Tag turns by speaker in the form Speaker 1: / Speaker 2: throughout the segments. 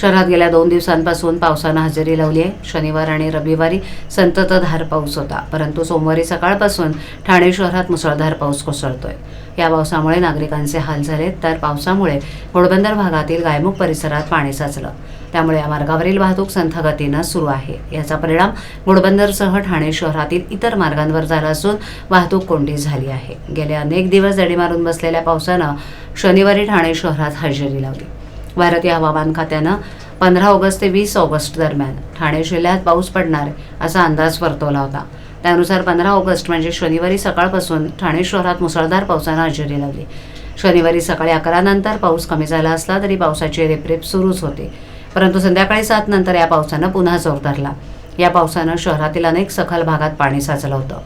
Speaker 1: शहरात गेल्या दोन दिवसांपासून पावसानं हजेरी लावली आहे. शनिवार आणि रविवारी संततधार पाऊस होता परंतु सोमवारी सकाळपासून ठाणे शहरात मुसळधार पाऊस कोसळतोय. या पावसामुळे नागरिकांचे हाल झाले तर पावसामुळे घोडबंदर भागातील गायमुख परिसरात पाणी साचलं. त्यामुळे या मार्गावरील वाहतूक संथ गतीनं सुरू आहे. याचा परिणाम घोडबंदरसह ठाणे शहरातील इतर मार्गांवर झाला असून वाहतूक कोंडी झाली आहे. गेले अनेक दिवस दडी मारून बसलेल्या पावसानं शनिवारी ठाणे शहरात हजेरी लावली. भारतीय हवामान खात्यानं पंधरा ऑगस्ट ते वीस ऑगस्ट दरम्यान ठाणे जिल्ह्यात पाऊस पडणार असा अंदाज वर्तवला होता. त्यानुसार पंधरा ऑगस्ट म्हणजे शनिवारी सकाळपासून ठाणे शहरात मुसळधार पावसानं हजेरी लावली. शनिवारी सकाळी अकरा नंतर पाऊस कमी झाला असला तरी पावसाची रेपरेप सुरूच होती. परंतु संध्याकाळी सात नंतर या पावसानं पुन्हा जोर धरला. या पावसानं शहरातील अनेक सखल भागात पाणी साचलं होतं.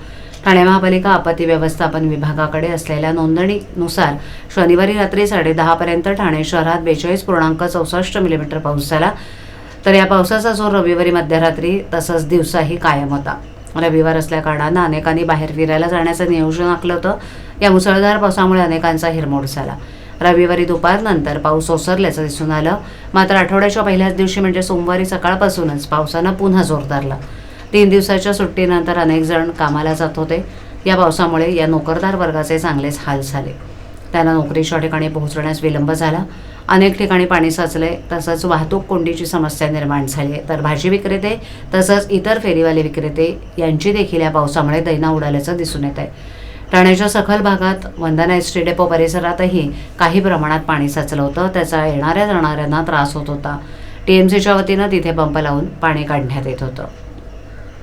Speaker 1: ठाणे महापालिका आपत्ती व्यवस्थापन विभागाकडे असलेल्या नोंदणीनुसार शनिवारी रात्री साडेदहापर्यंत ठाणे शहरात बेचाळीस पूर्णांक चौसष्ट मिलीमीटर पाऊस झाला. तर या पावसाचा जोर रविवारी मध्यरात्री तसंच दिवसाही कायम होता. रविवार असल्याकारणानं अनेकांनी बाहेर फिरायला जाण्याचं नियोजन आखलं होतं. या मुसळधार पावसामुळे अनेकांचा हिरमोड झाला. रविवारी दुपारनंतर पाऊस ओसरल्याचं दिसून आलं. मात्र आठवड्याच्या पहिल्याच दिवशी म्हणजे सोमवारी सकाळपासूनच पावसानं पुन्हा जोर धरला. तीन दिवसाच्या सुट्टीनंतर अनेक जण कामाला जात होते. या पावसामुळे या नोकरदार वर्गाचे चांगलेच हाल झाले. त्यांना नोकरीच्या ठिकाणी पोहोचण्यास विलंब झाला. अनेक ठिकाणी पाणी साचले तसंच वाहतूक कोंडीची समस्या निर्माण झाली. आहे तर भाजी विक्रेते तसंच इतर फेरीवाले विक्रेते यांची देखील या पावसामुळे दैना उडाल्याचं दिसून येत आहे ठाण्याच्या सखल भागात वंदना एस टी डेपो परिसरातही काही प्रमाणात पाणी साचलं होतं. त्याचा येणाऱ्या जाणाऱ्यांना त्रास होत होता. टी एम सीच्या वतीनं तिथे पंप लावून पाणी काढण्यात येत होतं.